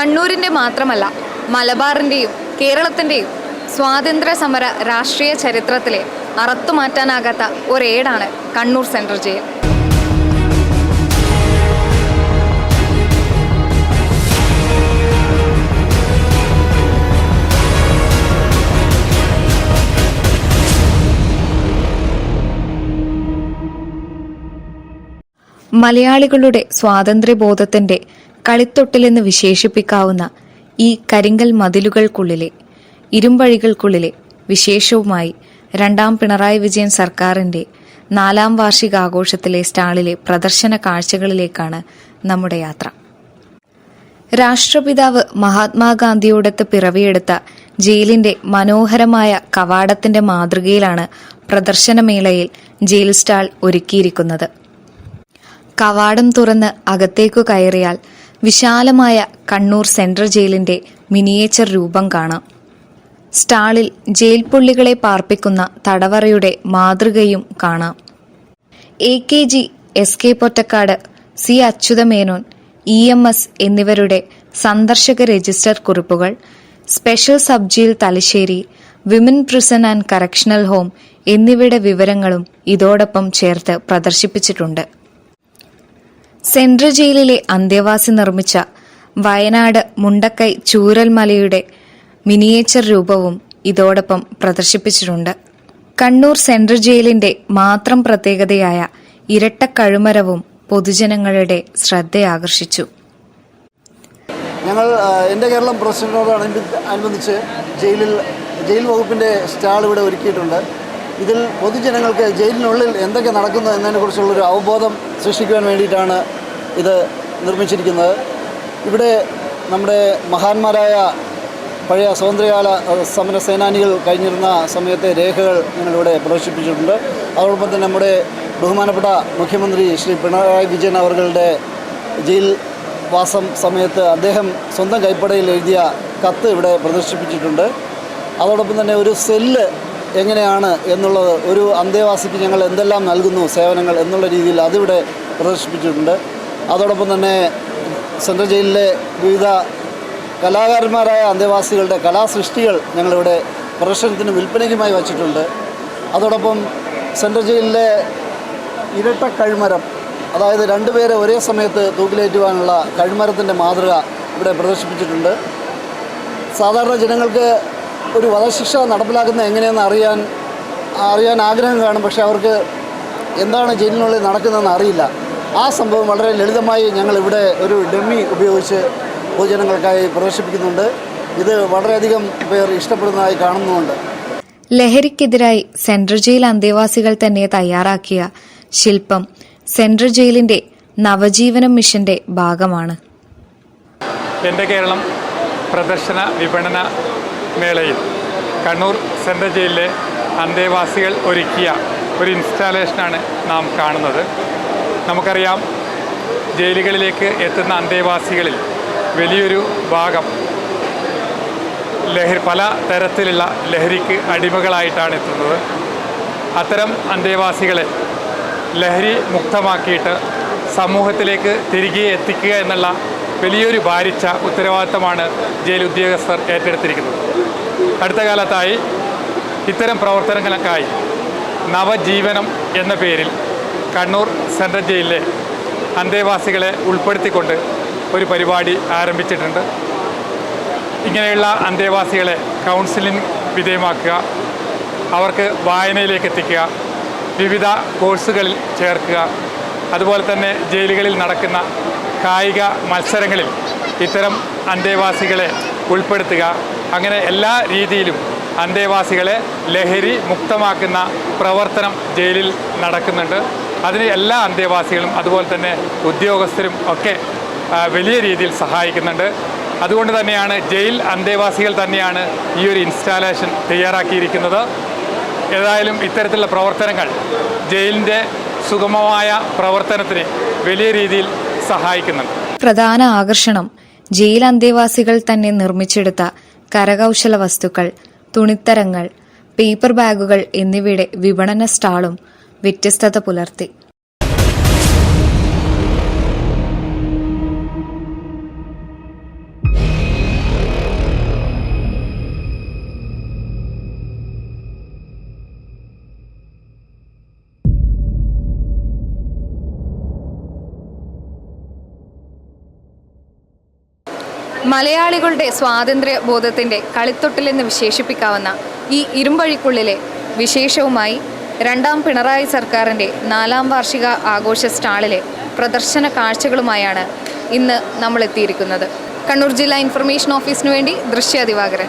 കണ്ണൂരിന്റെ മാത്രമല്ല മലബാറിന്റെയും കേരളത്തിന്റെയും സ്വാതന്ത്ര്യ സമര രാഷ്ട്രീയ ചരിത്രത്തിലെ അറത്തുമാറ്റാനാകാത്ത ഒരേടാണ് കണ്ണൂർ സെൻട്രൽ ജയിൽ. മലയാളികളുടെ സ്വാതന്ത്ര്യബോധത്തിന്റെ കളിത്തൊട്ടിലെന്ന് വിശേഷിപ്പിക്കാവുന്ന ഈ കരിങ്കൽ മതിലുകൾക്കുള്ളിലെ ഇരുമ്പഴികൾക്കുള്ളിലെ വിശേഷവുമായി രണ്ടാം പിണറായി വിജയൻ സർക്കാരിന്റെ നാലാം വാർഷികാഘോഷത്തിലെ സ്റ്റാളിലെ പ്രദർശന കാഴ്ചകളിലേക്കാണ് നമ്മുടെ യാത്ര. രാഷ്ട്രപിതാവ് മഹാത്മാഗാന്ധിയോടൊത്ത് പിറവിയെടുത്ത ജയിലിന്റെ മനോഹരമായ കവാടത്തിന്റെ മാതൃകയിലാണ് പ്രദർശനമേളയിൽ ജയിൽ സ്റ്റാൾ ഒരുക്കിയിരിക്കുന്നത്. കവാടം തുറന്ന് അകത്തേക്കു കയറിയാൽ വിശാലമായ കണ്ണൂർ സെൻട്രൽ ജയിലിന്റെ മിനിയേച്ചർ രൂപം കാണാം. സ്റ്റാളിൽ ജയിൽ പുള്ളികളെ പാർപ്പിക്കുന്ന തടവറയുടെ മാതൃകയും കാണാം. A K G S K Pottekkatt C Achuthamenon E M S എന്നിവരുടെ സന്ദർശക രജിസ്റ്റർ കുറിപ്പുകൾ special sub jail Thalassery women prison and correctional home എന്നിവയുടെ വിവരങ്ങളും ഇതോടൊപ്പം ചേർത്ത് പ്രദർശിപ്പിച്ചിട്ടുണ്ട്. സെൻട്രൽ ജയിലിലെ അന്തേവാസി നിർമ്മിച്ച വയനാട് മുണ്ടക്കൈ ചൂരൽമലയുടെ മിനിയേച്ചർ രൂപവും ഇതോടൊപ്പം പ്രദർശിപ്പിച്ചിട്ടുണ്ട്. കണ്ണൂർ സെൻട്രൽ ജയിലിന്റെ മാത്രം പ്രത്യേകതയായ ഇരട്ട കഴുമരവും പൊതുജനങ്ങളുടെ ശ്രദ്ധയാകർഷിച്ചു. ഞങ്ങൾ എന്റെ കേരളം പ്രസിഡന്റിനോട് അനുബന്ധിച്ച് ജയിലിൽ ജയിൽ വകുപ്പിന്റെ സ്റ്റാൾ ഇവിടെ ഒരുക്കിയിട്ടുണ്ട്. ഇതിൽ പൊതുജനങ്ങൾക്ക് ജയിലിനുള്ളിൽ എന്തൊക്കെ നടക്കുന്നു എന്നതിനെക്കുറിച്ചുള്ളൊരു അവബോധം സൃഷ്ടിക്കുവാൻ വേണ്ടിയിട്ടാണ് ഇത് നിർമ്മിച്ചിരിക്കുന്നത്. ഇവിടെ നമ്മുടെ മഹാന്മാരായ പഴയ സ്വാതന്ത്ര്യകാല സമര സേനാനികൾ കഴിഞ്ഞിരുന്ന സമയത്തെ രേഖകൾ ഞങ്ങളിവിടെ പ്രദർശിപ്പിച്ചിട്ടുണ്ട്. അതോടൊപ്പം തന്നെ നമ്മുടെ ബഹുമാനപ്പെട്ട മുഖ്യമന്ത്രി ശ്രീ പിണറായി വിജയൻ അവരുടെ ജയിൽ വാസം സമയത്ത് അദ്ദേഹം സ്വന്തം കൈപ്പടയിൽ എഴുതിയ കത്ത് ഇവിടെ പ്രദർശിപ്പിച്ചിട്ടുണ്ട്. അതോടൊപ്പം തന്നെ ഒരു സെല്ല് എങ്ങനെയാണ് എന്നുള്ളത് ഒരു അന്തേവാസിക്ക് ഞങ്ങൾ എന്തെല്ലാം നൽകുന്നു സേവനങ്ങൾ എന്നുള്ള രീതിയിൽ അതിവിടെ പ്രദർശിപ്പിച്ചിട്ടുണ്ട്. അതോടൊപ്പം തന്നെ സെൻട്രൽ ജയിലിലെ വിവിധ കലാകാരന്മാരായ അന്തേവാസികളുടെ കലാസൃഷ്ടികൾ ഞങ്ങളിവിടെ പ്രദർശനത്തിന് വിൽപ്പനയ്ക്കുമായി വച്ചിട്ടുണ്ട്. അതോടൊപ്പം സെൻട്രൽ ജയിലിലെ ഇരട്ട കഴുമരം അതായത് രണ്ടുപേരെ ഒരേ സമയത്ത് തൂക്കിലേറ്റുവാനുള്ള കഴുമരത്തിന്റെ മാതൃക ഇവിടെ പ്രദർശിപ്പിച്ചിട്ടുണ്ട്. സാധാരണ ജനങ്ങൾക്ക് ഒരു വധശിക്ഷ നടപ്പിലാക്കുന്നത് എങ്ങനെയെന്ന് അറിയാൻ അറിയാൻ ആഗ്രഹം കാണും. പക്ഷേ അവർക്ക് എന്താണ് ജയിലിനുള്ളിൽ നടക്കുന്നതെന്ന് അറിയില്ല. ആ സംഭവം വളരെ ലളിതമായി ഞങ്ങളിവിടെ ഒരു ഡമ്മി ഉപയോഗിച്ച് പൊതുജനങ്ങൾക്കായി പ്രദർശിപ്പിക്കുന്നുണ്ട്. ഇത് വളരെയധികം പേർ ഇഷ്ടപ്പെടുന്നതായി കാണുന്നുമുണ്ട്. ലഹരിക്കെതിരായി സെൻട്രൽ ജയിൽ അന്തേവാസികൾ തന്നെ തയ്യാറാക്കിയ ശില്പം സെൻട്രൽ ജയിലിന്റെ നവജീവനം മിഷന്റെ ഭാഗമാണ്. എന്റെ കേരളം പ്രദർശന വിപണന മേളയിൽ കണ്ണൂർ സെൻട്രൽ ജയിലിലെ അന്തേവാസികൾ ഒരുക്കിയ ഒരു ഇൻസ്റ്റാലേഷനാണ് നാം കാണുന്നത്. നമുക്കറിയാം ജയിലുകളിലേക്ക് എത്തുന്ന അന്തേവാസികളിൽ വലിയൊരു ഭാഗം ലഹരി പല തരത്തിലുള്ള ലഹരിക്ക് അടിമകളായിട്ടാണ് എത്തുന്നത്. അത്തരം അന്തേവാസികളെ ലഹരി മുക്തമാക്കിയിട്ട് സമൂഹത്തിലേക്ക് തിരികെ എത്തിക്കുക എന്നുള്ള വലിയൊരു ഭാരിച്ച ഉത്തരവാദിത്തമാണ് ജയിൽ ഉദ്യോഗസ്ഥർ ഏറ്റെടുത്തിരിക്കുന്നത്. അടുത്ത കാലത്തായി ഇത്തരം പ്രവർത്തനങ്ങൾക്കായി നവജീവനം എന്ന പേരിൽ കണ്ണൂർ സെൻട്രൽ ജയിലിലെ അന്തേവാസികളെ ഉൾപ്പെടുത്തിക്കൊണ്ട് ഒരു പരിപാടി ആരംഭിച്ചിട്ടുണ്ട്. ഇങ്ങനെയുള്ള അന്തേവാസികളെ കൗൺസിലിംഗ് വിധേയമാക്കുക അവർക്ക് വായനയിലേക്ക് എത്തിക്കുക വിവിധ കോഴ്സുകളിൽ ചേർക്കുക അതുപോലെ തന്നെ ജയിലുകളിൽ നടക്കുന്ന കായിക മത്സരങ്ങളിൽ ഇത്തരം അന്തേവാസികളെ ഉൾപ്പെടുത്തുക. അങ്ങനെ എല്ലാ രീതിയിലും അന്തേവാസികളെ ലഹരി മുക്തമാക്കുന്ന പ്രവർത്തനം ജയിലിൽ നടക്കുന്നുണ്ട്. അതിന് എല്ലാ അന്തേവാസികളും അതുപോലെ തന്നെ ഉദ്യോഗസ്ഥരും ഒക്കെ വലിയ രീതിയിൽ സഹായിക്കുന്നുണ്ട്. അതുകൊണ്ട് തന്നെയാണ് ജയിൽ അന്തേവാസികൾ തന്നെയാണ് ഈ ഒരു ഇൻസ്റ്റാലേഷൻ തയ്യാറാക്കിയിരിക്കുന്നത്. ഏതായാലും ഇത്തരത്തിലുള്ള പ്രവർത്തനങ്ങൾ ജയിലിന്റെ സുഗമമായ പ്രവർത്തനത്തിന് വലിയ രീതിയിൽ സഹായിക്കുന്നുണ്ട്. പ്രധാന ആകർഷണം ജയിൽ അന്തേവാസികൾ തന്നെ നിർമ്മിച്ചെടുത്ത കരകൗശല വസ്തുക്കൾ തുണിത്തരങ്ങൾ പേപ്പർ ബാഗുകൾ എന്നിവയുടെ വിപണന സ്റ്റാളും വ്യത്യസ്തത പുലർത്തി. മലയാളികളുടെ സ്വാതന്ത്ര്യ ബോധത്തിന്റെ കളിത്തൊട്ടിലെന്ന് വിശേഷിപ്പിക്കാവുന്ന ഈ ഇരുമ്പഴിക്കുള്ളിലെ വിശേഷവുമായി രണ്ടാം പിണറായി സർക്കാരിന്റെ നാലാം വാർഷിക ആഘോഷ സ്റ്റാളിലെ പ്രദർശന കാഴ്ചകളുമായാണ് ഇന്ന് നമ്മൾ എത്തിയിരിക്കുന്നത് കണ്ണൂർ ജില്ലാ ഇൻഫർമേഷൻ ഓഫീസിനു വേണ്ടി ദൃശ്യ ദിവാകരൻ.